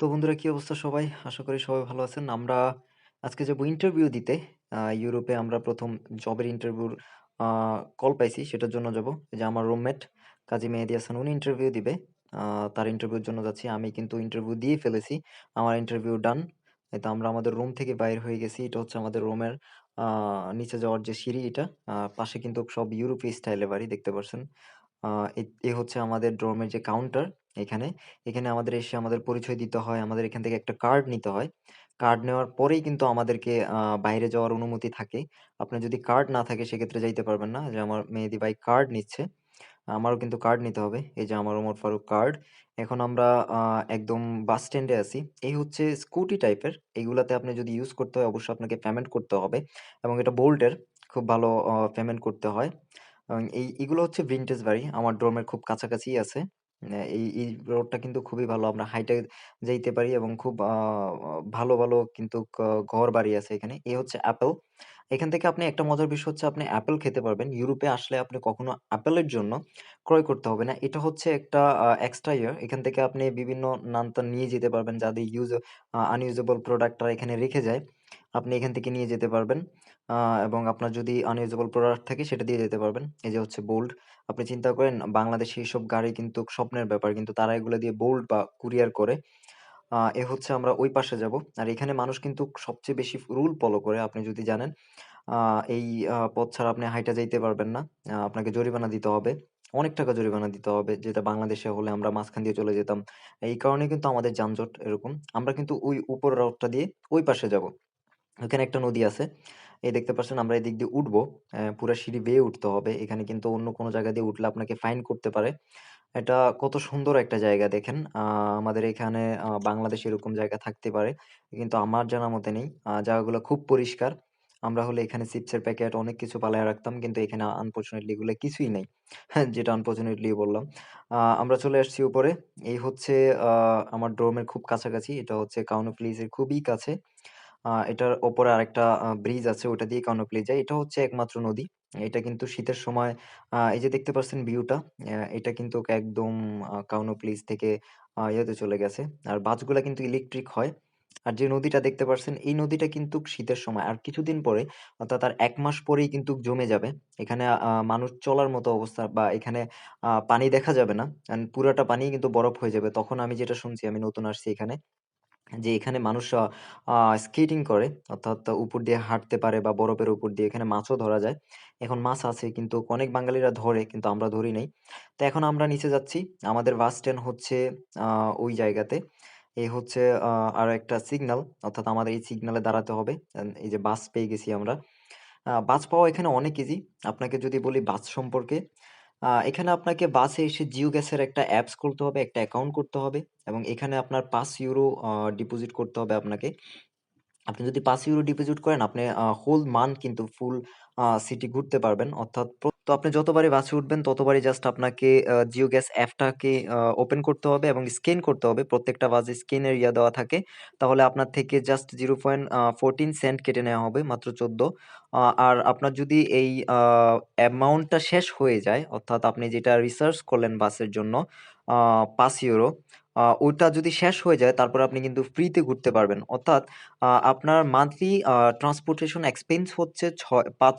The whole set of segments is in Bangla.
তো বন্ধুরা কি অবস্থা সবাই? আশা করি সবাই ভালো আছেন। আমরা আজকে যাব ইন্টারভিউ দিতে। ইউরোপে আমরা প্রথম জবের ইন্টারভিউর কল পাইছি, সেটার জন্য যাব। যে আমার রুমমেট কাজী মেহেদি হাসান, উনি ইন্টারভিউ দিবে। তার ইন্টারভিউর জন্য যাচ্ছি। আমি কিন্তু ইন্টারভিউ দিয়ে ফেলেছি। আমার ইন্টারভিউ ডান। তো আমরা আমাদের রুম থেকে বাইর হয়ে গেছি। এটা হচ্ছে আমাদের রুমের নিচে যাওয়ার যে সিঁড়ি এটা। পাশে কিন্তু সব ইউরোপীয় স্টাইলের বাড়ি, দেখতে পারছেন। এ হচ্ছে আমাদের ডর্মের যে কাউন্টার এখানে। এখানে আমাদের এসে আমাদের পরিচয় দিতে হয়। আমাদের এখান থেকে একটা কার্ড নিতে হয়। কার্ড নেওয়ার পরেই কিন্তু আমাদেরকে বাইরে যাওয়ার অনুমতি থাকে। আপনার যদি কার্ড না থাকে সেক্ষেত্রে যাইতে পারবেন না। যে আমার মেহেদী ভাই কার্ড নিচ্ছে। আমারও কিন্তু কার্ড নিতে হবে। এই যে আমার ওমর ফারুক কার্ড। এখন আমরা একদম বাস স্ট্যান্ডে আছি। এই হচ্ছে স্কুটি টাইপের। এগুলাতে আপনি যদি ইউজ করতে হয়, অবশ্যই আপনাকে পেমেন্ট করতে হবে এবং এটা বোল্টের খুব ভালো পেমেন্ট করতে হয়। এবং এই এগুলো হচ্ছে ভিনটেজ বাড়ি। আমার ডোমের খুব কাছাকাছিই আছে। এই এই রোডটা কিন্তু খুবই ভালো। আমরা হাইটে যাইতে পারি এবং খুব ভালো, ভালো কিন্তু ক ঘরবাড়ি আছে এখানে। এই হচ্ছে অ্যাপেল। এখান থেকে আপনি একটা মজার বিষয় হচ্ছে আপনি অ্যাপেল খেতে পারবেন। ইউরোপে আসলে আপনি কখনো অ্যাপেলের জন্য ক্রয় করতে হবে না। এটা হচ্ছে একটা এক্সট্রা ইয়ার। এখান থেকে আপনি বিভিন্ন নান-টান নিয়ে যেতে পারবেন যাদের ইউজ আনইউজেবল প্রোডাক্ট এখানে রেখে যায়। আপনি এখান থেকে নিয়ে যেতে পারবেন। এবং আপনার যদি আনইউজেবল প্রোডাক্ট থাকে সেটা দিয়ে যেতে পারবেন। এই যে হচ্ছে বোল্ড। আপনি চিন্তা করেন বাংলাদেশে এসব গাড়ি কিন্তু স্বপ্নের ব্যাপার। কিন্তু তারা এগুলো দিয়ে বোল্ড বা কুরিয়ার করে। এ হচ্ছে আমরা ওই পাশে যাব। আর এখানে মানুষ কিন্তু সবচেয়ে বেশি রুল ফলো করে, আপনি যদি জানেন। এই পথ ছাড়া আপনি হাইটা যাইতে পারবেন না। আপনাকে জরিমানা দিতে হবে। অনেক টাকা জরিমানা দিতে হবে। যেটা বাংলাদেশে হলে আমরা মাঝখান দিয়ে চলে যেতাম। এই কারণে কিন্তু আমাদের যানজট এরকম। আমরা কিন্তু ওই উপর রোডটা দিয়ে ওই পাশে যাব। ওখানে একটা নদী আছে। এই দেখতে পাচ্ছেন আমরা এদিক দিয়ে উঠবো। পুরা সিঁড়ি বেয়ে উঠতে হবে। এখানে কিন্তু অন্য কোনো জায়গা দিয়ে উঠলে আপনাকে ফাইন করতে পারে। এটা কত সুন্দর একটা জায়গা দেখেন। আমাদের এখানে বাংলাদেশে এরকম জায়গা থাকতে পারে। কিন্তু আমার জানা মতে নেই। জায়গাগুলো খুব পরিষ্কার। আমরা হলে এখানে চিপসের প্যাকেট অনেক কিছু পালায় রাখতাম। কিন্তু এখানে আনফরচুনেটলি এগুলো কিছুই নাই। যেটা আনফরচুনেটলি বললাম। আমরা চলে আসছি উপরে। এই হচ্ছে আমার ডোমের খুব কাছাকাছি। এটা হচ্ছে কাউনিফিলিস এর খুবই কাছে। আ এটার ওপরে আরেকটা ব্রিজ আছে ওটা দিয়ে কাউনিফিলি যায়। এটা হচ্ছে একমাত্র নদী। এটা কিন্তু শীতের সময় আ এই যে দেখতে পাচ্ছেন ভিউটা, এটা কিন্তু একদম আ কাউনিফিলিস থেকে আ ইয়েতে চলে গেছে। আর বাসগুলা কিন্তু ইলেকট্রিক হয়। আর যে নদীটা দেখতে পারছেন এই নদীটা কিন্তু শীতের সময় আর কিছুদিন পরে অর্থাৎ আর ১ মাস পরেই কিন্তু জমে যাবে। এখানে মানুষ চলার মতো অবস্থা বা এখানে পানি দেখা যাবে না। পুরাটা পানিই কিন্তু বরফ হয়ে যাবে। তখন আমি যেটা শুনছি আমি নতুন আসছি এখানে। যে এখানে মানুষ স্কেটিং করে অর্থাৎ উপর দিয়ে হাঁটতে পারে বা বরফের উপর দিয়ে এখানে মাছও ধরা যায়। এখন মাছ আছে কিন্তু অনেক বাঙালিরা ধরে কিন্তু আমরা ধরি নাই। তো এখন আমরা নিচে যাচ্ছি। আমাদের বাস স্ট্যান্ড হচ্ছে ওই জায়গাতে। এই হচ্ছে আ আরও একটা সিগন্যাল অর্থাৎ আমাদের এই সিগনালে দাঁড়াতে হবে। এই যে বাস পেয়ে গেছি আমরা। বাস পাওয়া এখানে অনেক ইজি। আপনাকে যদি বলি বাস সম্পর্কে, এখানে আপনাকে বাসে এসে জিও গ্যাসের একটা অ্যাপস করতে হবে, একটা অ্যাকাউন্ট করতে হবে এবং এখানে আপনার পাঁচ ইউরো ডিপোজিট করতে হবে আপনাকে। আপনি যদি ৫ ইউরো ডিপোজিট করেন, আপনি হোল মান্থ কিন্তু ফুল সিটি ঘুরতে পারবেন। অর্থাৎ তো আপনি যতবারই বাসে উঠবেন, ততবারই জাস্ট আপনাকে জিও গ্যাস অ্যাপটাকে ওপেন করতে হবে এবং স্ক্যান করতে হবে। প্রত্যেকটা বাসে স্ক্যানের ইয়া দেওয়া থাকে। তাহলে আপনার থেকে জাস্ট 0.14 সেন্ট কেটে নেওয়া হবে, মাত্র ১৪। আ, আর আপনার যদি এই অ্যামাউন্টটা শেষ হয়ে যায়, অর্থাৎ আপনি যেটা রিসার্চ করলেন বাসের জন্য ৫ ইউরো আ, ওইটা যদি শেষ হয়ে যায়, তারপর আপনি কিন্তু ফ্রিতে ঘুরতে পারবেন। অর্থাৎ আপনার মান্থলি ট্রান্সপোর্টেশন এক্সপেন্স হচ্ছে ছয়, পাঁচ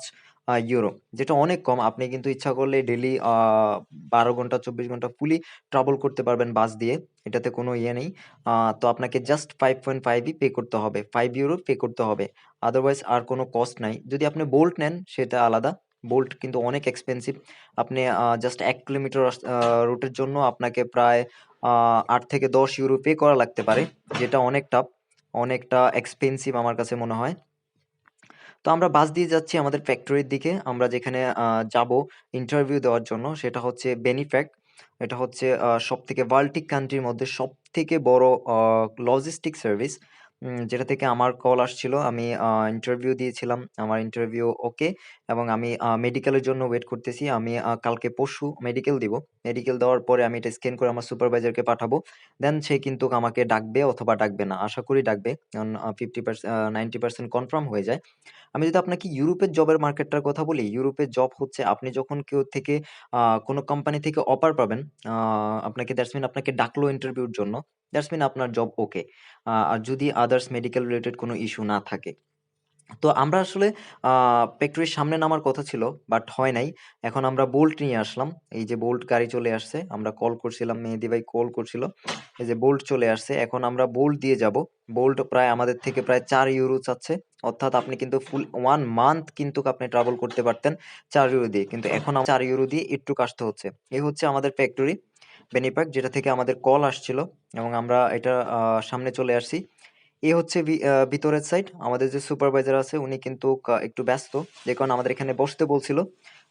ইউরো যেটা অনেক কম। আপনি কিন্তু ইচ্ছা করলে ডেলি বারো ঘণ্টা ২৪ ঘণ্টা ফুলি ট্রাভেল করতে পারবেন বাস দিয়ে। এটাতে কোনো ইয়ে নেই। তো আপনাকে জাস্ট 5.5 ই পে করতে হবে। ফাইভ ইউরো পে করতে হবে। আদারওয়াইজ আর কোনো কস্ট নাই। যদি আপনি বোল্ট নেন, সেটা আলাদা। বোল্ট কিন্তু অনেক এক্সপেন্সিভ আপনি জাস্ট এক কিলোমিটার রুটের জন্য আপনাকে প্রায় আ ৮ থেকে ১০ ইউরো পে করা লাগতে পারে। যেটা অনেকটা অনেকটা এক্সপেন্সিভ আমার কাছে মনে হয়। তো আমরা বাস দিয়ে যাচ্ছি আমাদের ফ্যাক্টরির দিকে। আমরা যেখানে যাব ইন্টারভিউ দেওয়ার জন্য, সেটা হচ্ছে বেনিফ্যাক্ট এটা হচ্ছে সব থেকে বাল্টিক কান্ট্রির মধ্যে সব থেকে বড় লজিস্টিক সার্ভিস। যেটা থেকে আমার কল আসছিল। আমি ইন্টারভিউ দিয়েছিলাম। আমার ইন্টারভিউ ওকে এবং আমি মেডিকেলের জন্য ওয়েট করতেছি। আমি কালকে পরশু মেডিকেল দিব। মেডিকেল দেওয়ার পরে আমি এটা স্ক্যান করে আমার সুপারভাইজারকে পাঠাবো। দেন সে কিন্তু আমাকে ডাকবে অথবা ডাকবে না। আশা করি ডাকবে। কারণ আ 50 পারস আ 90% কনফার্ম হয়ে যায়। আমি যদি আপনাকে ইউরোপের জবের মার্কেটটার কথা বলি, ইউরোপের জব হচ্ছে আপনি যখন কেউ থেকে আ কোনো কোম্পানি থেকে অফার পাবেন, আ আপনাকে দ্যাটস মিন আপনাকে ডাকলো ইন্টারভিউর জন্য। দ্যাটস মিন আপনার জব ওকে। আর যদি আদার্স মেডিকেল রিলেটেড কোনো ইস্যু না থাকে। তো আমরা আসলে ফ্যাক্টরির সামনে নামার কথা ছিল, বাট হয় নাই। এখন আমরা বোল্ট নিয়ে আসলাম। এই যে বোল্ট গাড়ি চলে আসছে। আমরা কল করছিলাম, মেহেদী ভাই কল করছিল। এই যে বোল্ট চলে আসছে। এখন আমরা বোল্ট দিয়ে যাব বোল্ট প্রায় আমাদের থেকে প্রায় চার ইউরো চাচ্ছে। অর্থাৎ আপনি কিন্তু ফুল ওয়ান মান্থ কিন্তু আপনি ট্রাভেল করতে পারতেন চার ইউরো দিয়ে। কিন্তু এখন চার ইউরো দিয়ে একটু আসতে হচ্ছে। এই হচ্ছে আমাদের ফ্যাক্টরি বেনিপাক, যেটা থেকে আমাদের কল আসছিল এবং আমরা এটা সামনে চলে আসছি। এ হচ্ছে ভিতরের সাইড। আমাদের যে সুপারভাইজার আছে, উনি কিন্তু একটু ব্যস্ত। যে কারণ আমাদের এখানে বসতে বলছিল।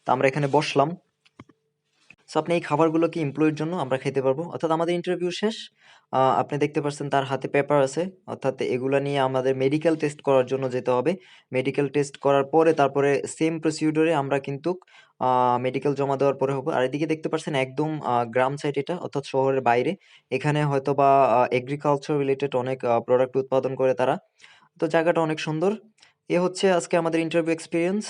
তা আমরা এখানে বসলাম। সো আপনি এই খাবারগুলো কি এমপ্লয়ির জন্য আমরা খেতে পারব। অর্থাৎ আমাদের ইন্টারভিউ শেষ। আপনি দেখতে পারছেন তার হাতে পেপার আছে। অর্থাৎ এগুলা নিয়ে আমাদের মেডিকেল টেস্ট করার জন্য যেতে হবে। মেডিকেল টেস্ট করার পরে তারপরে সেম প্রসিডিউর আমরা কিন্তু মেডিকেল জমা দেওয়ার পরে হবে। আর এদিকে দেখতে পাচ্ছেন একদম গ্রাম সাইড এটা, অর্থাৎ শহরের বাইরে। এখানে হয়তো বা এগ্রিকালচার রিলেটেড অনেক প্রোডাক্ট উৎপাদন করে তারা। তো জায়গাটা অনেক সুন্দর। এ হচ্ছে আজকে আমাদের ইন্টারভিউ এক্সপেরিয়েন্স।